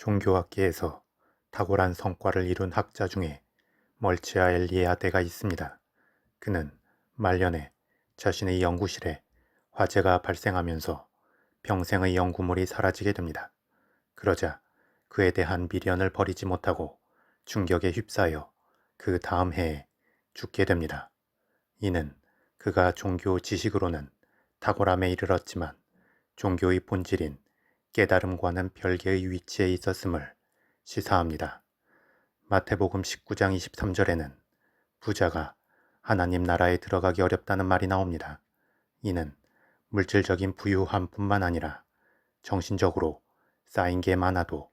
종교학계에서 탁월한 성과를 이룬 학자 중에 멀치아 엘리아데가 있습니다. 그는 말년에 자신의 연구실에 화재가 발생하면서 평생의 연구물이 사라지게 됩니다. 그러자 그에 대한 미련을 버리지 못하고 충격에 휩싸여 그 다음 해에 죽게 됩니다. 이는 그가 종교 지식으로는 탁월함에 이르렀지만 종교의 본질인 깨달음과는 별개의 위치에 있었음을 시사합니다. 마태복음 19장 23절에는 부자가 하나님 나라에 들어가기 어렵다는 말이 나옵니다. 이는 물질적인 부유함뿐만 아니라 정신적으로 쌓인 게 많아도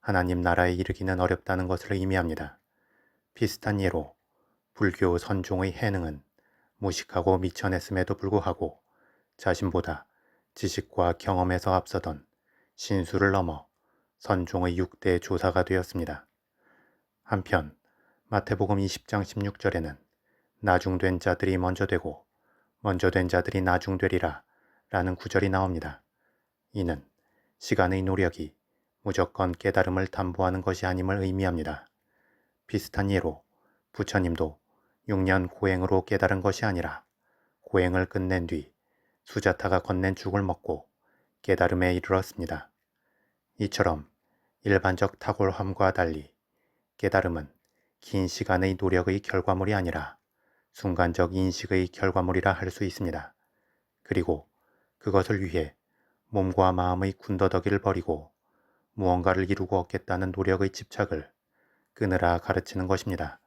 하나님 나라에 이르기는 어렵다는 것을 의미합니다. 비슷한 예로 불교 선종의 해능은 무식하고 미천했음에도 불구하고 자신보다 지식과 경험에서 앞서던 신수를 넘어 선종의 6대 조사가 되었습니다. 한편 마태복음 20장 16절에는 나중된 자들이 먼저 되고 먼저 된 자들이 나중되리라 라는 구절이 나옵니다. 이는 시간의 노력이 무조건 깨달음을 담보하는 것이 아님을 의미합니다. 비슷한 예로 부처님도 6년 고행으로 깨달은 것이 아니라 고행을 끝낸 뒤 수자타가 건넨 죽을 먹고 깨달음에 이르렀습니다. 이처럼 일반적 탁월함과 달리 깨달음은 긴 시간의 노력의 결과물이 아니라 순간적 인식의 결과물이라 할 수 있습니다. 그리고 그것을 위해 몸과 마음의 군더더기를 버리고 무언가를 이루고 얻겠다는 노력의 집착을 끊으라 가르치는 것입니다.